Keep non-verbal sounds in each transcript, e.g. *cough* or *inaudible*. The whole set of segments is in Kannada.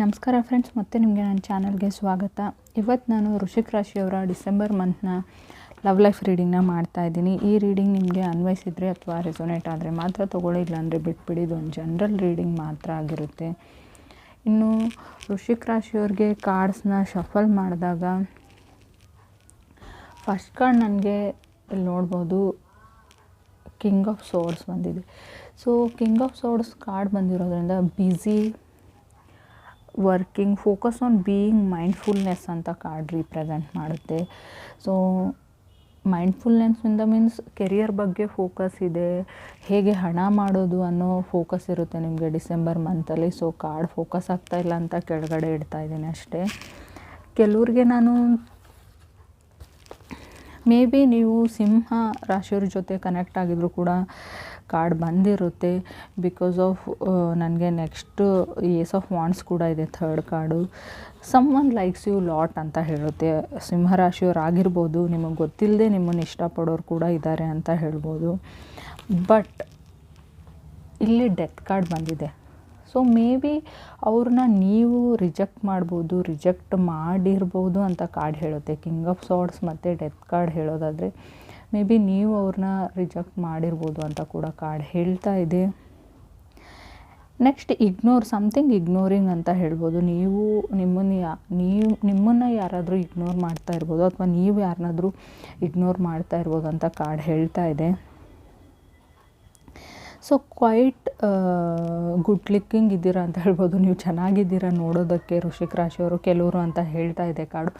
ನಮಸ್ಕಾರ ಫ್ರೆಂಡ್ಸ್ ಮತ್ತೆ ನಿಮಗೆ ನನ್ನ ಚಾನಲ್ಗೆ ಸ್ವಾಗತ. ಇವತ್ತು ನಾನು ಋಷಿಕ್ ರಾಶಿಯವರ ಡಿಸೆಂಬರ್ ಮಂತ್ನ ಲವ್ ಲೈಫ್ ರೀಡಿಂಗ್ನ ಮಾಡ್ತಾ ಇದ್ದೀನಿ. ಈ ರೀಡಿಂಗ್ ನಿಮಗೆ ಅನ್ವಯಿಸಿದರೆ ಅಥವಾ ರೆಸೊನೇಟ್ ಆದರೆ ಮಾತ್ರ ತೊಗೊಳ್ಳಿ, ಇಲ್ಲಾಂದರೆ ಬಿಟ್ಬಿಡಿ. ಒಂದು ಜನರಲ್ ರೀಡಿಂಗ್ ಮಾತ್ರ ಆಗಿರುತ್ತೆ. ಇನ್ನು ಋಷಿಕ್ ರಾಶಿಯವ್ರಿಗೆ ಕಾರ್ಡ್ಸ್ನ ಶಫಲ್ ಮಾಡಿದಾಗ ಫಸ್ಟ್ ಕಾರ್ಡ್ ನನಗೆ ಇಲ್ಲಿ ನೋಡ್ಬೋದು ಕಿಂಗ್ ಆಫ್ ಸೋರ್ಡ್ಸ್ ಬಂದಿದೆ. So king of swords card ಬಂದಿರೋದ್ರಿಂದ busy working focus on being mindfulness ಅಂತ ಕಾರ್ಡ್ ರೀಪ್ರೆಸೆಂಟ್ ಮಾಡುತ್ತೆ. ಸೊ ಮೈಂಡ್ಫುಲ್ನೆಸ್ಸಿಂದ ಮೀನ್ಸ್ ಕೆರಿಯರ್ ಬಗ್ಗೆ ಫೋಕಸ್ ಇದೆ, ಹೇಗೆ ಹಣ ಮಾಡೋದು ಅನ್ನೋ ಫೋಕಸ್ ಇರುತ್ತೆ ನಿಮಗೆ ಡಿಸೆಂಬರ್ ಮಂತಲ್ಲಿ ಸೊ ಕಾರ್ಡ್ ಫೋಕಸ್ ಆಗ್ತಾ ಇಲ್ಲ ಅಂತ ಕೆಳಗಡೆ ಇಡ್ತಾ ಇದ್ದೀನಿ ಅಷ್ಟೇ. ಕೆಲವ್ರಿಗೆ ನಾನು ಮೇ ಬಿ ನೀವು ಸಿಂಹ ರಾಶಿಯವ್ರ ಜೊತೆ ಕನೆಕ್ಟ್ ಆಗಿದ್ರು ಕೂಡ ಕಾರ್ಡ್ ಬಂದಿರುತ್ತೆ ಬಿಕಾಸ್ ಆಫ್ ನನಗೆ ನೆಕ್ಸ್ಟ್ ಏಸ್ ಆಫ್ ವಾಂಡ್ಸ್ ಕೂಡ ಇದೆ third card someone likes you lot ಅಂತ ಹೇಳುತ್ತೆ. ಸಿಂಹರಾಶಿಯವ್ರು ಆಗಿರ್ಬೋದು ನಿಮಗೆ ಗೊತ್ತಿಲ್ಲದೆ ನಿಮ್ಮನ್ನು ಇಷ್ಟಪಡೋರು ಕೂಡ ಇದ್ದಾರೆ ಅಂತ ಹೇಳ್ಬೋದು. ಬಟ್ ಇಲ್ಲಿ ಡೆತ್ ಕಾರ್ಡ್ ಬಂದಿದೆ. ಸೊ ಮೇ ಬಿ ಅವ್ರನ್ನ ನೀವು ರಿಜೆಕ್ಟ್ ಮಾಡ್ಬೋದು ರಿಜೆಕ್ಟ್ ಮಾಡಿರ್ಬೋದು ಅಂತ ಕಾರ್ಡ್ ಹೇಳುತ್ತೆ. ಕಿಂಗ್ ಆಫ್ ಸಾರ್ಡ್ಸ್ ಮತ್ತು ಡೆತ್ ಕಾರ್ಡ್ ಹೇಳೋದಾದರೆ ಮೇ ಬಿ ನೀವು ಅವ್ರನ್ನ ರಿಜೆಕ್ಟ್ ಮಾಡಿರ್ಬೋದು ಅಂತ ಕೂಡ ಕಾರ್ಡ್ ಹೇಳ್ತಾ ಇದೆ. ನೆಕ್ಸ್ಟ್ ಇಗ್ನೋರ್ ಸಮಥಿಂಗ್ ಇಗ್ನೋರಿಂಗ್ ಅಂತ ಹೇಳ್ಬೋದು. ನೀವು ನಿಮ್ಮನ್ನು ಯಾ, ನೀವು ನಿಮ್ಮನ್ನು ಯಾರಾದರೂ ಇಗ್ನೋರ್ ಮಾಡ್ತಾ ಇರ್ಬೋದು ಅಥವಾ ನೀವು ಯಾರನ್ನಾದರೂ ಇಗ್ನೋರ್ ಮಾಡ್ತಾ ಇರ್ಬೋದು ಅಂತ ಕಾರ್ಡ್ ಹೇಳ್ತಾ ಇದೆ. ಸೊ ಕ್ವೈಟ್ ಗುಡ್ ಲಿಕ್ಕಿಂಗ್ ಇದ್ದೀರಾ ಅಂತ ಹೇಳ್ಬೋದು. ನೀವು ಚೆನ್ನಾಗಿದ್ದೀರಾ ನೋಡೋದಕ್ಕೆ, ಋಷಿಕ್ ರಾಶಿಯವರು ಕೆಲವರು ಅಂತ ಹೇಳ್ತಾ ಇದೆ ಕಾಡು.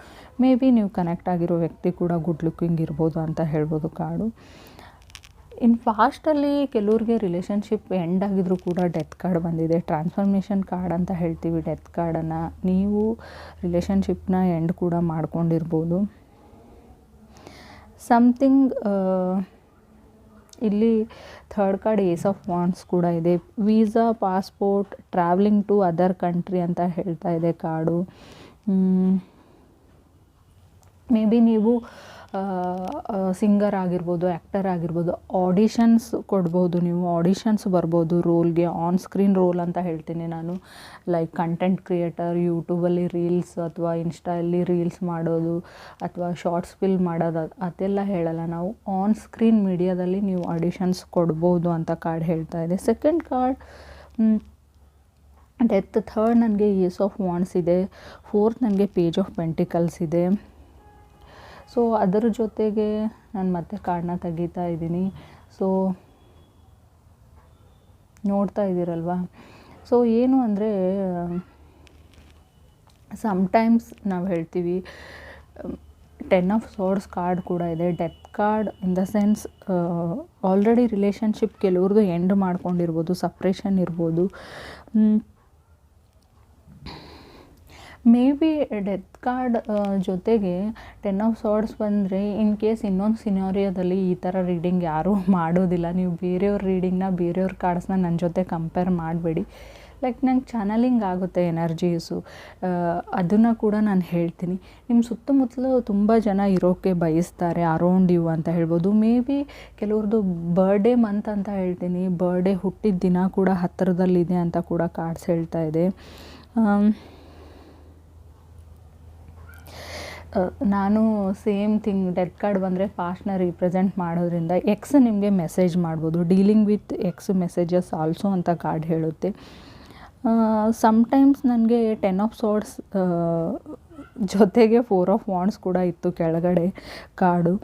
ಮೇ ಬಿ ನೀವು ಕನೆಕ್ಟ್ ಆಗಿರೋ ವ್ಯಕ್ತಿ ಕೂಡ ಗುಡ್ ಲುಕ್ಕಿಂಗ್ ಇರ್ಬೋದು ಅಂತ ಹೇಳ್ಬೋದು ಕಾಡು. ಇನ್ನು ಫಾಸ್ಟಲ್ಲಿ ಕೆಲವ್ರಿಗೆ ರಿಲೇಷನ್ಶಿಪ್ ಎಂಡ್ ಆಗಿದ್ರು ಕೂಡ ಡೆತ್ ಕಾರ್ಡ್ ಬಂದಿದೆ. ಟ್ರಾನ್ಸ್ಫಾರ್ಮೇಷನ್ ಕಾರ್ಡ್ ಅಂತ ಹೇಳ್ತೀವಿ ಡೆತ್ ಕಾರ್ಡನ್ನು ನೀವು ರಿಲೇಷನ್ಶಿಪ್ನ ಎಂಡ್ ಕೂಡ ಮಾಡ್ಕೊಂಡಿರ್ಬೋದು. ಸಮಥಿಂಗ್ ಇಲ್ಲಿ third card ace of wands ಕೂಡ ಇದೆ. Visa passport travelling to other country ಅಂತ ಹೇಳ್ತಾ ಇದೆ ಕಾರ್ಡು ಮೇ ಬಿ ನೀವು ಸಿಂಗರ್ ಆಗಿರ್ಬೋದು ಆ್ಯಕ್ಟರ್ ಆಗಿರ್ಬೋದು ಆಡಿಷನ್ಸ್ ಕೊಡ್ಬೋದು ನೀವು ಆಡಿಷನ್ಸ್ ಬರ್ಬೋದು ರೋಲ್ಗೆ ಆನ್ ಸ್ಕ್ರೀನ್ ರೋಲ್ ಅಂತ ಹೇಳ್ತೀನಿ ನಾನು. ಲೈಕ್ ಕಂಟೆಂಟ್ ಕ್ರಿಯೇಟರ್ ಯೂಟ್ಯೂಬಲ್ಲಿ ರೀಲ್ಸ್ ಅಥವಾ ಇನ್ಸ್ಟಾಯಲ್ಲಿ ರೀಲ್ಸ್ ಮಾಡೋದು ಅಥವಾ ಶಾರ್ಟ್ಸ್ ಫಿಲ್ಮ್ ಮಾಡೋದು, ಅದೆಲ್ಲ ಹೇಳಲ್ಲ ನಾವು. ಆನ್ ಸ್ಕ್ರೀನ್ ಮೀಡಿಯಾದಲ್ಲಿ ನೀವು ಆಡಿಷನ್ಸ್ ಕೊಡ್ಬೋದು ಅಂತ ಕಾರ್ಡ್ ಹೇಳ್ತಾ ಇದೆ. ಸೆಕೆಂಡ್ ಕಾರ್ಡ್ ಡೆತ್ ಥರ್ಡ್ ನನಗೆ ಏಸ್ ಆಫ್ ವಾಂಡ್ಸ್ ಇದೆ. ಫೋರ್ತ್ ನನಗೆ ಪೇಜ್ ಆಫ್ ಪೆಂಟಿಕಲ್ಸ್ ಇದೆ. ಸೊ ಅದರ ಜೊತೆಗೆ ನಾನು ಮತ್ತೆ ಕಾರ್ಡನ್ನ ತೆಗಿತಾ ಇದ್ದೀನಿ. ಸೊ ನೋಡ್ತಾ ಇದ್ದೀರಲ್ವಾ? ಸೊ ಏನು ಅಂದರೆ ಸಮ್ಟೈಮ್ಸ್ ನಾವು ಹೇಳ್ತೀವಿ ಟೆನ್ ಆಫ್ ಸೋರ್ಡ್ಸ್ ಕಾರ್ಡ್ ಕೂಡ ಇದೆ. Death card in the sense already relationship ಕೆಲವ್ರದ್ದು end ಮಾಡ್ಕೊಂಡಿರ್ಬೋದು ಸಪ್ರೇಷನ್ ಇರ್ಬೋದು. ಮೇ ಬಿ ಡೆತ್ ಕಾರ್ಡ್ ಜೊತೆಗೆ ಟೆನ್ ಆಫ್ ಸಾರ್ಡ್ಸ್ ಬಂದರೆ ಇನ್ ಕೇಸ್ ಇನ್ನೊಂದು ಸಿನಾರಿಯೋದಲ್ಲಿ ಈ ಥರ ರೀಡಿಂಗ್ ಯಾರೂ *laughs* ಮಾಡೋದಿಲ್ಲ. ನೀವು ಬೇರೆಯವ್ರ ರೀಡಿಂಗ್ನ ಬೇರೆಯವ್ರ ಕಾರ್ಡ್ಸ್ನ ನನ್ನ ಜೊತೆ ಕಂಪೇರ್ ಮಾಡಬೇಡಿ. ಲೈಕ್ ನಂಗೆ ಚಾನಲಿಂಗ್ ಆಗುತ್ತೆ ಎನರ್ಜೀಸು ಅದನ್ನು ಕೂಡ ನಾನು ಹೇಳ್ತೀನಿ. ನಿಮ್ಮ ಸುತ್ತಮುತ್ತಲು ತುಂಬ ಜನ ಇರೋಕ್ಕೆ ಬಯಸ್ತಾರೆ ಅರೌಂಡ್ ಯು ಅಂತ ಹೇಳ್ಬೋದು. ಮೇ ಬಿ ಕೆಲವ್ರದ್ದು ಬರ್ಡೇ ಮಂತ್ ಅಂತ ಹೇಳ್ತೀನಿ. ಬರ್ಡೇ ಹುಟ್ಟಿದ ದಿನ ಕೂಡ ಹತ್ತಿರದಲ್ಲಿದೆ ಅಂತ ಕೂಡ ಕಾರ್ಡ್ಸ್ ಹೇಳ್ತಾ ಇದೆ. ನಾನು ಸೇಮ್ ಥಿಂಗ್ ಡೆತ್ ಕಾರ್ಡ್ ಬಂದರೆ ಪಾಸ್ಟ್ನ ರೀಪ್ರೆಸೆಂಟ್ ಮಾಡೋದ್ರಿಂದ ಎಕ್ಸ್ ನಿಮಗೆ ಮೆಸೇಜ್ ಮಾಡ್ಬೋದು. Dealing with ex messages also ಅಂತ ಕಾರ್ಡ್ ಹೇಳುತ್ತೆ. ಸಮ್ಟೈಮ್ಸ್ ನನಗೆ ಟೆನ್ ಆಫ್ ಸೋರ್ಡ್ಸ್ ಜೊತೆಗೆ ಫೋರ್ ಆಫ್ ವಾಂಡ್ಸ್ ಕೂಡ ಇತ್ತು ಕೆಳಗಡೆ ಕಾರ್ಡು.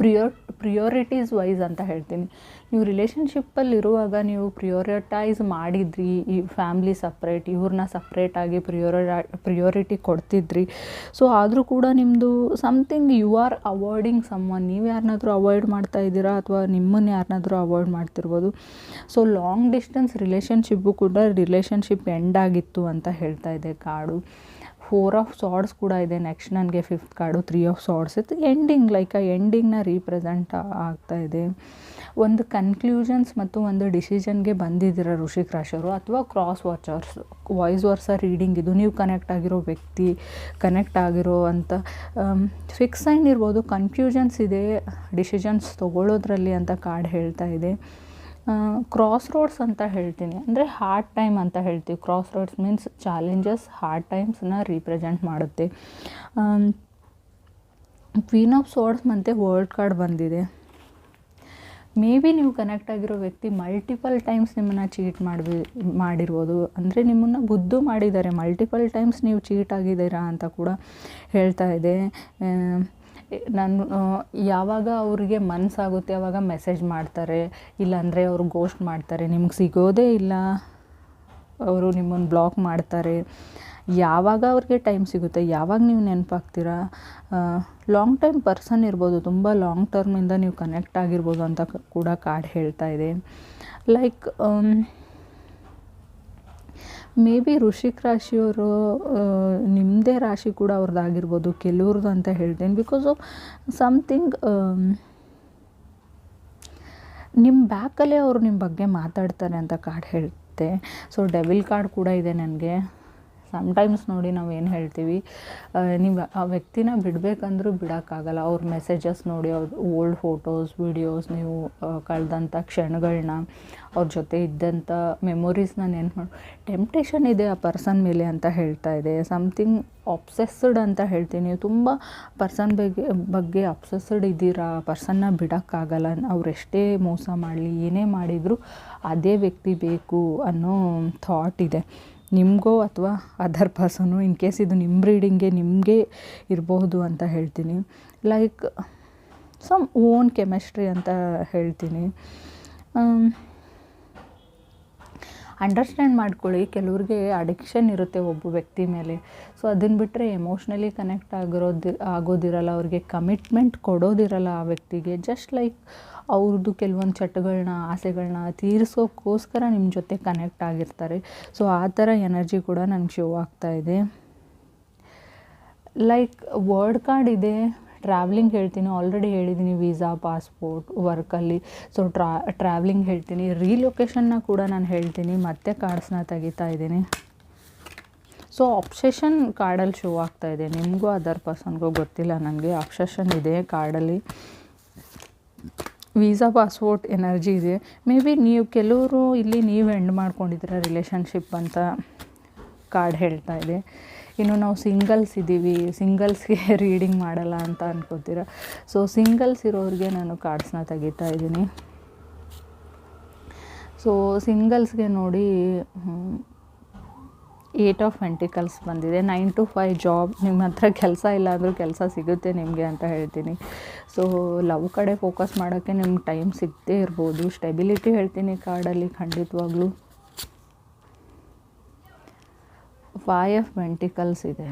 ಪ್ರಿಯೋರ್ ಪ್ರಿಯೋರಿಟೀಸ್ ವೈಸ್ ಅಂತ ಹೇಳ್ತೀನಿ. ನೀವು ರಿಲೇಷನ್ಶಿಪ್ಪಲ್ಲಿ ಇರುವಾಗ ನೀವು ಪ್ರಿಯೋರಿಟೈಸ್ ಮಾಡಿದ್ರಿ, ಈ ಫ್ಯಾಮ್ಲಿ ಸಪ್ರೇಟ್ ಇವ್ರನ್ನ ಸಪ್ರೇಟಾಗಿ ಪ್ರಿಯೋರ ಪ್ರಿಯೋರಿಟಿ ಕೊಡ್ತಿದ್ರಿ. ಸೊ ಆದರೂ ಕೂಡ ನಿಮ್ಮದು something you are avoiding someone ನೀವು ಯಾರನ್ನಾದರೂ ಅವಾಯ್ಡ್ ಮಾಡ್ತಾ ಇದ್ದೀರಾ ಅಥವಾ ನಿಮ್ಮನ್ನು ಯಾರನ್ನಾದರೂ ಅವಾಯ್ಡ್ ಮಾಡ್ತಿರ್ಬೋದು. ಸೊ ಲಾಂಗ್ ಡಿಸ್ಟೆನ್ಸ್ ರಿಲೇಷನ್ಶಿಪ್ಪು ಕೂಡ ರಿಲೇಷನ್ಶಿಪ್ ಎಂಡ್ ಆಗಿತ್ತು ಅಂತ ಹೇಳ್ತಾ ಇದೆ ಕಾರ್ಡು ಫೋರ್ ಆಫ್ ಸಾರ್ಡ್ಸ್ ಕೂಡ ಇದೆ ನೆಕ್ಸ್ಟ್ ನನಗೆ fifth card three of swords ಇತ್ತು ಎಂಡಿಂಗ್ ಲೈಕ್ ಆ ಎಂಡಿಂಗ್ನ ರೀಪ್ರೆಸೆಂಟ್ ಆಗ್ತಾ ಇದೆ. ಒಂದು ಕನ್ಕ್ಲೂಷನ್ಸ್ ಮತ್ತು ಒಂದು ಡಿಸಿಷನ್ಗೆ ಬಂದಿದ್ದೀರ ಋಷಿಕ್ ರಾಶಿಯವರು? ಅಥವಾ cross watchers vice versa reading ಇದು? ನೀವು ಕನೆಕ್ಟ್ ಆಗಿರೋ ವ್ಯಕ್ತಿ ಕನೆಕ್ಟ್ ಆಗಿರೋ ಅಂತ ಫಿಕ್ಸ್ ಸೈನ್ ಇರ್ಬೋದು. ಕನ್ಫ್ಯೂಷನ್ಸ್ ಇದೆ ಡಿಸಿಷನ್ಸ್ ತೊಗೊಳ್ಳೋದ್ರಲ್ಲಿ ಅಂತ ಕಾರ್ಡ್ ಹೇಳ್ತಾ ಇದೆ. ಕ್ರಾಸ್ ರೋಡ್ಸ್ ಅಂತ ಹೇಳ್ತೀನಿ. ಅಂದರೆ ಹಾರ್ಡ್ ಟೈಮ್ ಅಂತ ಹೇಳ್ತೀವಿ. Cross roads means challenges hard ಟೈಮ್ಸನ್ನ represent ಮಾಡುತ್ತೆ. ಕ್ವೀನ್ ಆಫ್ ಸೋರ್ಡ್ಸ್ ಮತ್ತು ವರ್ಲ್ಡ್ ಕಾರ್ಡ್ ಬಂದಿದೆ. ಮೇ ಬಿ ನೀವು ಕನೆಕ್ಟ್ ಆಗಿರೋ ವ್ಯಕ್ತಿ ಮಲ್ಟಿಪಲ್ ಟೈಮ್ಸ್ ನಿಮ್ಮನ್ನು ಚೀಟ್ ಮಾಡಬಿ ಮಾಡಿರ್ಬೋದು. ಅಂದರೆ ನಿಮ್ಮನ್ನು ಬುದ್ದು ಮಾಡಿದ್ದಾರೆ. ಮಲ್ಟಿಪಲ್ ಟೈಮ್ಸ್ ನೀವು ಚೀಟ್ ಆಗಿದ್ದೀರಾ ಅಂತ ಕೂಡ ಹೇಳ್ತಾ ಇದೆ. ನಾನು ಯಾವಾಗ ಅವರಿಗೆ ಮನಸ್ಸಾಗುತ್ತೆ ಆವಾಗ ಮೆಸೇಜ್ ಮಾಡ್ತಾರೆ, ಇಲ್ಲಾಂದರೆ ಅವರು ಗೋಸ್ಟ್ ಮಾಡ್ತಾರೆ, ನಿಮ್ಗೆ ಸಿಗೋದೇ ಇಲ್ಲ. ಅವರು ನಿಮ್ಮನ್ನು ಬ್ಲಾಕ್ ಮಾಡ್ತಾರೆ. ಯಾವಾಗ ಅವ್ರಿಗೆ ಟೈಮ್ ಸಿಗುತ್ತೆ, ಯಾವಾಗ ನೀವು ನೆನಪಾಗ್ತೀರಾ? ಲಾಂಗ್ ಟೈಮ್ ಪರ್ಸನ್ ಇರ್ಬೋದು, ತುಂಬ ಲಾಂಗ್ ಟರ್ಮಿಂದ ನೀವು ಕನೆಕ್ಟ್ ಆಗಿರ್ಬೋದು ಅಂತ ಕೂಡ ಕಾರ್ಡ್ ಹೇಳ್ತಾ ಇದೆ. ಲೈಕ್ ಮೇ ಬಿ ಋಷಿಕ್ ರಾಶಿಯವರು ನಿಮ್ಮದೇ ರಾಶಿ ಕೂಡ ಅವ್ರದ್ದಾಗಿರ್ಬೋದು, ಕೆಲವ್ರದ್ದು ಅಂತ ಹೇಳ್ತೀನಿ. ಬಿಕಾಸ್ ಆಫ್ ಸಮಥಿಂಗ್ ನಿಮ್ಮ ಬ್ಯಾಕಲ್ಲೇ ಅವರು ನಿಮ್ಮ ಬಗ್ಗೆ ಮಾತಾಡ್ತಾರೆ ಅಂತ ಕಾರ್ಡ್ ಹೇಳುತ್ತೆ ಸೊ ಡೆವಿಲ್ ಕಾರ್ಡ್ ಕೂಡ ಇದೆ ನನಗೆ. ಸಮ್ಟೈಮ್ಸ್ ನೋಡಿ ನಾವು ಏನು ಹೇಳ್ತೀವಿ ನೀವು ಆ ವ್ಯಕ್ತಿನ ಬಿಡಬೇಕಂದ್ರೂ ಬಿಡೋಕ್ಕಾಗಲ್ಲ. ಅವ್ರ ಮೆಸೇಜಸ್ ನೋಡಿ, ಅವ್ರ ಓಲ್ಡ್ ಫೋಟೋಸ್ ವೀಡಿಯೋಸ್ ನೀವು ಕಳೆದಂಥ ಕ್ಷಣಗಳನ್ನ ಅವ್ರ ಜೊತೆ ಇದ್ದಂಥ ಮೆಮೊರೀಸ್ನ ನೆನ್ಪು ಮಾಡಿ ಟೆಂಪ್ಟೇಷನ್ ಇದೆ ಆ ಪರ್ಸನ್ ಮೇಲೆ ಅಂತ ಹೇಳ್ತಾ ಇದೆ. ಸಮಥಿಂಗ್ ಅಬ್ಸೆಸ್ಡ್ ಅಂತ ಹೇಳ್ತೀನಿ. ನೀವು ತುಂಬ ಪರ್ಸನ್ ಬಗ್ಗೆ ಬಗ್ಗೆ ಅಬ್ಸೆಸ್ಡ್ ಇದ್ದೀರಾ ಪರ್ಸನ್ನ ಬಿಡೋಕ್ಕಾಗಲ್ಲ. ಅವ್ರು ಎಷ್ಟೇ ಮೋಸ ಮಾಡಲಿ, ಏನೇ ಮಾಡಿದರೂ ಅದೇ ವ್ಯಕ್ತಿ ಬೇಕು ಅನ್ನೋ ಥಾಟ್ ಇದೆ. ನಿಮಗೋ ಅಥವಾ ಅದರ್ ಪರ್ಸನು ಇನ್ ಕೇಸ್ ಇದು ನಿಮ್ಮ ರೀಡಿಂಗ್ಗೆ ನಿಮಗೆ ಇರಬಹುದು ಅಂತ ಹೇಳ್ತೀನಿ. ಲೈಕ್ ಸಮ್ ಓನ್ ಕೆಮಿಸ್ಟ್ರಿ ಅಂತ ಹೇಳ್ತೀನಿ. ಅಂಡರ್ಸ್ಟ್ಯಾಂಡ್ ಮಾಡ್ಕೊಳ್ಳಿ. ಕೆಲವ್ರಿಗೆ ಅಡಿಕ್ಷನ್ ಇರುತ್ತೆ ಒಬ್ಬ ವ್ಯಕ್ತಿ ಮೇಲೆ. ಸೊ ಅದನ್ನು ಬಿಟ್ಟರೆ ಎಮೋಷ್ನಲಿ ಕನೆಕ್ಟ್ ಆಗಿರೋದು, ಆಗೋದಿರಲ್ಲ. ಅವ್ರಿಗೆ ಕಮಿಟ್ಮೆಂಟ್ ಕೊಡೋದಿರಲ್ಲ ಆ ವ್ಯಕ್ತಿಗೆ. ಜಸ್ಟ್ ಲೈಕ್ ಅವ್ರದ್ದು ಕೆಲವೊಂದು ಚಟಗಳನ್ನ ಆಸೆಗಳನ್ನ ತೀರಿಸೋಕ್ಕೋಸ್ಕರ ನಿಮ್ಮ ಜೊತೆ ಕನೆಕ್ಟ್ ಆಗಿರ್ತಾರೆ. ಸೊ ಆ ಥರ ಎನರ್ಜಿ ಕೂಡ ನನಗೆ ಶೋ ಆಗ್ತಾ ಇದೆ. ಲೈಕ್ ವರ್ಡ್ ಕಾರ್ಡ್ ಇದೆ. ಟ್ರಾವ್ಲಿಂಗ್ ಹೇಳ್ತೀನಿ. ಆಲ್ರೆಡಿ ಹೇಳಿದ್ದೀನಿ ವೀಸಾ ಪಾಸ್ಪೋರ್ಟ್ ವರ್ಕಲ್ಲಿ ಸೊ ಟ್ರಾ ಟ್ರಾವ್ಲಿಂಗ್ ಹೇಳ್ತೀನಿ. ರೀಲೊಕೇಶನ್ನ ಕೂಡ ನಾನು ಹೇಳ್ತೀನಿ. ಮತ್ತೆ ಕಾರ್ಡ್ಸ್ನ ತೆಗಿತಾ ಇದ್ದೀನಿ. ಸೊ ಅಬ್ಸೆಷನ್ ಕಾರ್ಡಲ್ಲಿ ಶೋ ಆಗ್ತಾ ಇದೆ. ನಿಮಗೂ ಅದರ್ ಪರ್ಸನ್ಗೂ ಗೊತ್ತಿಲ್ಲ ನನಗೆ ಅಬ್ಸೆಷನ್ ಇದೆ ಕಾರ್ಡಲ್ಲಿ ವೀಸಾ ಪಾಸ್ಪೋರ್ಟ್ ಎನರ್ಜಿ ಇದೆ. ಮೇ ಬಿ ನೀವು ಕೆಲವರು ಇಲ್ಲಿ ನೀವು ಎಂಡ್ ಮಾಡ್ಕೊಂಡಿದ್ದೀರ ರಿಲೇಷನ್ಶಿಪ್ ಅಂತ ಕಾರ್ಡ್ ಹೇಳ್ತಾ ಇದೆ. ಇನ್ನು ನಾವು ಸಿಂಗಲ್ಸ್ ಇದ್ದೀವಿ ಸಿಂಗಲ್ಸ್ಗೆ ರೀಡಿಂಗ್ ಮಾಡಲ್ಲ ಅಂತ ಅನ್ಕೋತೀರ? ಸೊ ಸಿಂಗಲ್ಸ್ ಇರೋರಿಗೆ ನಾನು ಕಾರ್ಡ್ಸ್ನ ತೆಗಿತಾ ಇದ್ದೀನಿ. ಸೊ ಸಿಂಗಲ್ಸ್ಗೆ ನೋಡಿ ಏಟ್ ಆಫ್ ವೆಂಟಿಕಲ್ಸ್ ಬಂದಿದೆ. ನೈನ್ ಟು ಫೈವ್ ಜಾಬ್ ನಿಮ್ಮ ಹತ್ರ ಕೆಲಸ ಇಲ್ಲ ಅಂದರೂ ಕೆಲಸ ಸಿಗುತ್ತೆ ನಿಮಗೆ ಅಂತ ಹೇಳ್ತೀನಿ. ಸೊ ಲವ್ ಕಡೆ ಫೋಕಸ್ ಮಾಡೋಕ್ಕೆ ನಿಮ್ಗೆ ಟೈಮ್ ಸಿಗದೇ ಇರ್ಬೋದು. ಸ್ಟೆಬಿಲಿಟಿ ಹೇಳ್ತೀನಿ ಕಾರ್ಡಲ್ಲಿ ಖಂಡಿತವಾಗ್ಲೂ. ಫೈ ಆಫ್ ವೆಂಟಿಕಲ್ಸ್ ಇದೆ.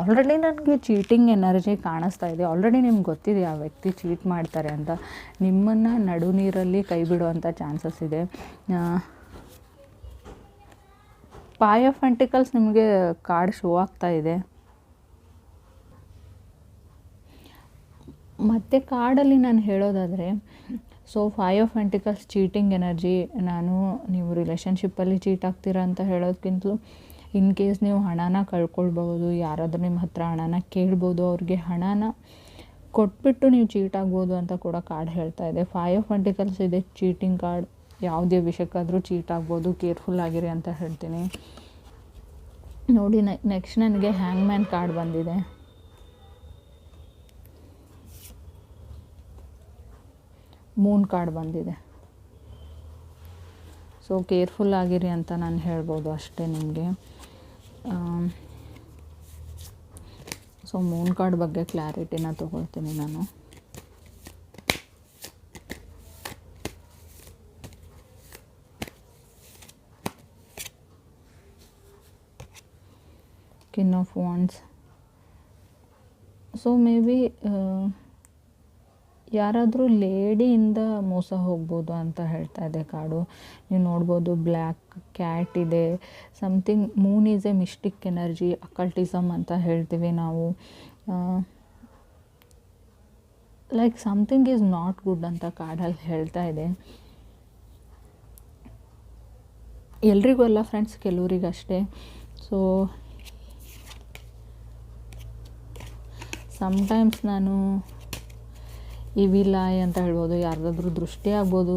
ಆಲ್ರೆಡಿ ನನಗೆ ಚೀಟಿಂಗ್ ಎನರ್ಜಿ ಕಾಣಿಸ್ತಾ ಇದೆ. ಆಲ್ರೆಡಿ ನಿಮ್ಗೆ ಗೊತ್ತಿದೆ ಆ ವ್ಯಕ್ತಿ ಚೀಟ್ ಮಾಡ್ತಾರೆ ಅಂತ. ನಿಮ್ಮನ್ನು ನಡು ನೀರಲ್ಲಿ ಕೈ ಬಿಡುವಂಥ ಚಾನ್ಸಸ್ ಇದೆ. ಪಾಯ್ ಆಫ್ ವೆಂಟಿಕಲ್ಸ್ ನಿಮಗೆ ಕಾರ್ಡ್ ಶೋ ಆಗ್ತಾ ಇದೆ. ಮತ್ತು ಕಾರ್ಡಲ್ಲಿ ನಾನು ಹೇಳೋದಾದರೆ so five of pentacles cheating energy ನಾನು ನೀವು ರಿಲೇಷನ್ಶಿಪ್ಪಲ್ಲಿ ಚೀಟ್ ಆಗ್ತೀರಾ ಅಂತ ಹೇಳೋದಕ್ಕಿಂತಲೂ ಇನ್ ಕೇಸ್ ನೀವು ಹಣನ ಕಳ್ಕೊಳ್ಬೋದು ಯಾರಾದರೂ ನಿಮ್ಮ ಹತ್ರ ಹಣನ ಕೇಳ್ಬೋದು, ಅವ್ರಿಗೆ ಹಣನ ಕೊಟ್ಬಿಟ್ಟು ನೀವು ಚೀಟ್ ಆಗ್ಬೋದು ಅಂತ ಕೂಡ ಕಾರ್ಡ್ ಹೇಳ್ತಾ ಇದೆ. ಫೈವ್ ಆಫ್ ಆಂಟಿಕಲ್ಸ್ ಇದೆ ಚೀಟಿಂಗ್ ಕಾರ್ಡ್ ಯಾವುದೇ ವಿಷಯಕ್ಕಾದರೂ ಚೀಟ್ ಆಗ್ಬೋದು ಕೇರ್ಫುಲ್ ಆಗಿರಿ ಅಂತ ಹೇಳ್ತೀನಿ. ನೋಡಿ ನೆಕ್ಸ್ಟ್ ನನಗೆ ಹ್ಯಾಂಗ್ ಮ್ಯಾನ್ ಕಾರ್ಡ್ ಬಂದಿದೆ. ಮೂನ್ ಕಾರ್ಡ್ ಬಂದಿದೆ. ಸೊ ಕೇರ್ಫುಲ್ ಆಗಿರಿ ಅಂತ ನಾನು ಹೇಳ್ಬೋದು ಅಷ್ಟೇ ನಿಮಗೆ. ಸೊ ಮೂನ್ ಕಾರ್ಡ್ ಬಗ್ಗೆ ಕ್ಲಾರಿಟಿನ ತೊಗೊಳ್ತೀನಿ ನಾನು. King of wands so maybe ಯಾರಾದರೂ ಲೇಡಿಯಿಂದ ಮೋಸ ಹೋಗ್ಬೋದು ಅಂತ ಹೇಳ್ತಾ ಇದೆ ಕಾರ್ಡು ನೀವು ನೋಡ್ಬೋದು ಬ್ಲ್ಯಾಕ್ ಕ್ಯಾಟ್ ಇದೆ. Something moon is a mystic energy occultism ಅಂತ ಹೇಳ್ತೀವಿ ನಾವು. Like something is not good ಅಂತ ಕಾಡಲ್ಲಿ ಹೇಳ್ತಾ ಇದೆ. ಎಲ್ರಿಗೂ ಅಲ್ಲ ಫ್ರೆಂಡ್ಸ್ ಕೆಲವರಿಗಷ್ಟೇ. ಸೊ ಸಮ್ಟೈಮ್ಸ್ ನಾನು ಇವಿಲಾಯ್ ಅಂತ ಹೇಳ್ಬೋದು, ಯಾರ್ದಾದ್ರೂ ದೃಷ್ಟಿ ಆಗ್ಬೋದು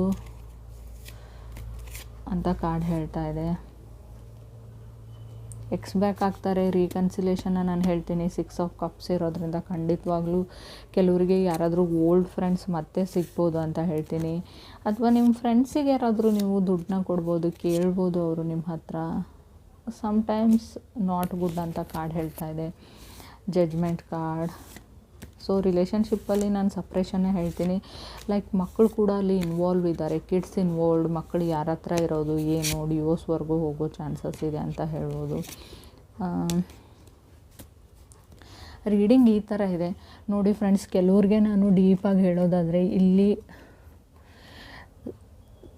ಅಂತ ಕಾರ್ಡ್ ಹೇಳ್ತಾ ಇದೆ. ಎಕ್ಸ್ ಬ್ಯಾಕ್ ಆಗ್ತಾರೆ ರೀಕನ್ಸಿಲೇಷನ್ನ ನಾನು ಹೇಳ್ತೀನಿ. ಸಿಕ್ಸ್ ಆಫ್ ಕಪ್ಸ್ ಇರೋದ್ರಿಂದ ಖಂಡಿತವಾಗ್ಲೂ ಕೆಲವರಿಗೆ ಯಾರಾದರೂ ಓಲ್ಡ್ ಫ್ರೆಂಡ್ಸ್ ಮತ್ತೆ ಸಿಗ್ಬೋದು ಅಂತ ಹೇಳ್ತೀನಿ. ಅಥವಾ ನಿಮ್ಮ ಫ್ರೆಂಡ್ಸಿಗೆ ಯಾರಾದರೂ ನೀವು ದುಡ್ಡನ್ನ ಕೊಡ್ಬೋದು, ಕೇಳ್ಬೋದು ಅವರು ನಿಮ್ಮ ಹತ್ರ. ಸಮ್ಟೈಮ್ಸ್ ನಾಟ್ ಗುಡ್ ಅಂತ ಕಾರ್ಡ್ ಹೇಳ್ತಾ ಇದೆ. ಜಡ್ಜ್ಮೆಂಟ್ ಕಾರ್ಡ್ ಸೊ ರಿಲೇಷನ್ಶಿಪ್ಪಲ್ಲಿ ನಾನು ಸಪ್ರೇಷನ್ನೇ ಹೇಳ್ತೀನಿ. ಲೈಕ್ ಮಕ್ಕಳು ಕೂಡ ಅಲ್ಲಿ ಇನ್ವಾಲ್ವ್ ಇದ್ದಾರೆ. ಕಿಡ್ಸ್ ಇನ್ವಾಲ್ವ್ಡ್ ಮಕ್ಕಳು ಯಾರ ಹತ್ರ ಇರೋದು, ಏನು ಡಿವೋರ್ಸ್ವರೆಗೂ ಹೋಗೋ ಚಾನ್ಸಸ್ ಇದೆ ಅಂತ ಹೇಳ್ಬೋದು. ರೀಡಿಂಗ್ ಈ ಥರ ಇದೆ. ನೋಡಿ ಫ್ರೆಂಡ್ಸ್ ಕೆಲವ್ರಿಗೆ ನಾನು ಡೀಪಾಗಿ ಹೇಳೋದಾದರೆ ಇಲ್ಲಿ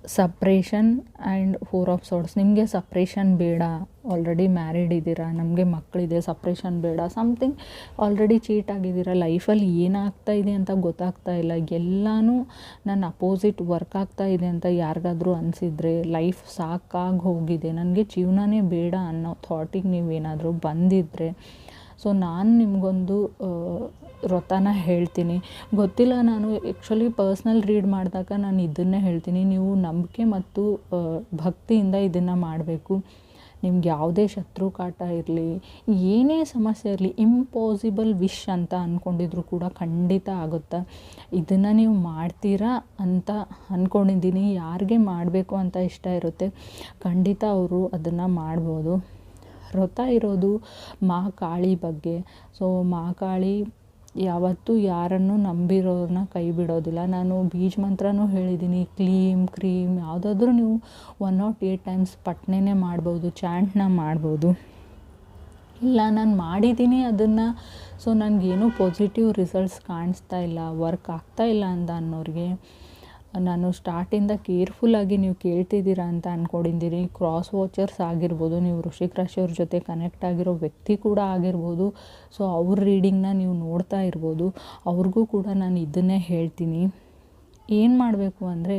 separation and four of swords ನಿಮಗೆ ಸಪ್ರೇಷನ್ ಬೇಡ. ಆಲ್ರೆಡಿ ಮ್ಯಾರಿಡ್ ಇದ್ದೀರಾ, ನಮಗೆ ಮಕ್ಕಳಿದೆ ಸಪ್ರೇಷನ್ ಬೇಡ. ಸಮಥಿಂಗ್ ಆಲ್ರೆಡಿ ಚೀಟ್ ಆಗಿದ್ದೀರಾ. ಲೈಫಲ್ಲಿ ಏನಾಗ್ತಾ ಇದೆ ಅಂತ ಗೊತ್ತಾಗ್ತಾ ಇಲ್ಲ. ಎಲ್ಲನೂ ನನ್ನ ಅಪೋಸಿಟ್ ವರ್ಕ್ ಆಗ್ತಾ ಇದೆ ಅಂತ ಯಾರಿಗಾದರೂ ಅನಿಸಿದರೆ ಲೈಫ್ ಸಾಕಾಗಿ ಹೋಗಿದೆ. ನನಗೆ ಜೀವನನೇ ಬೇಡ ಅನ್ನೋ ಥಾಟಿಗೆ ನೀವೇನಾದರೂ ಬಂದಿದ್ದರೆ ಸೊ ನಾನು ನಿಮಗೊಂದು ವ್ರತನ ಹೇಳ್ತೀನಿ. ಗೊತ್ತಿಲ್ಲ, ನಾನು ಆ್ಯಕ್ಚುಲಿ ಪರ್ಸ್ನಲ್ ರೀಡ್ ಮಾಡಿದಾಗ ನಾನು ಇದನ್ನೇ ಹೇಳ್ತೀನಿ. ನೀವು ನಂಬಿಕೆ ಮತ್ತು ಭಕ್ತಿಯಿಂದ ಇದನ್ನು ಮಾಡಬೇಕು. ನಿಮ್ಗೆ ಯಾವುದೇ ಶತ್ರು ಕಾಟ ಇರಲಿ, ಏನೇ ಸಮಸ್ಯೆ ಇರಲಿ ಇಂಪಾಸಿಬಲ್ ವಿಶ್ ಅಂತ ಅಂದ್ಕೊಂಡಿದ್ರು ಕೂಡ ಖಂಡಿತ ಆಗುತ್ತೆ? ಇದನ್ನು ನೀವು ಮಾಡ್ತೀರಾ ಅಂತ ಅಂದ್ಕೊಂಡಿದ್ದೀನಿ ಯಾರಿಗೆ ಮಾಡಬೇಕು ಅಂತ ಇಷ್ಟ ಇರುತ್ತೆ, ಖಂಡಿತ ಅವರು ಅದನ್ನು ಮಾಡ್ಬೋದು. ವ್ರತ ಇರೋದು ಮಾ ಕಾಳಿ ಬಗ್ಗೆ. ಸೊ ಮಾ ಕಾಳಿ ಯಾವತ್ತೂ ಯಾರನ್ನು ನಂಬಿರೋರನ್ನ ಕೈ ಬಿಡೋದಿಲ್ಲ. ನಾನು ಬೀಜ ಮಂತ್ರನೂ ಹೇಳಿದ್ದೀನಿ. ಕ್ಲೀಮ್, ಕ್ರೀಮ್ ಯಾವುದಾದ್ರೂ ನೀವು ಒನ್ ನಾಟ್ ಏಟ್ ಟೈಮ್ಸ್ ಪಟ್ನೆನೇ ಮಾಡ್ಬೋದು, ಚಾಂಟ್ನ ಮಾಡ್ಬೋದು. ಇಲ್ಲ, ನಾನು ಮಾಡಿದ್ದೀನಿ ಅದನ್ನು. ಸೊ ನನಗೇನು ಪಾಸಿಟಿವ್ ರಿಸಲ್ಟ್ಸ್ ಕಾಣಿಸ್ತಾ ಇಲ್ಲ ವರ್ಕ್ ಆಗ್ತಾ ಇಲ್ಲ ಅಂತ ಅನ್ನೋರಿಗೆ. ನಾನು ಸ್ಟಾರ್ಟಿಂದ ಕೇರ್ಫುಲ್ಲಾಗಿ ನೀವು ಕೇಳ್ತಿದ್ದೀರಾ ಅಂತ ಅಂದ್ಕೊಂಡಿದ್ದೀನಿ ಕ್ರಾಸ್ ವಾಚರ್ಸ್ ಆಗಿರ್ಬೋದು, ನೀವು ವೃಶ್ಚಿಕ ರಾಶಿಯವ್ರ ಜೊತೆ ಕನೆಕ್ಟ್ ಆಗಿರೋ ವ್ಯಕ್ತಿ ಕೂಡ ಆಗಿರ್ಬೋದು. ಸೊ ಅವ್ರ ರೀಡಿಂಗ್ನ ನೀವು ನೋಡ್ತಾ ಇರ್ಬೋದು. ಅವ್ರಿಗೂ ಕೂಡ ನಾನು ಇದನ್ನೇ ಹೇಳ್ತೀನಿ. ಏನು ಮಾಡಬೇಕು ಅಂದರೆ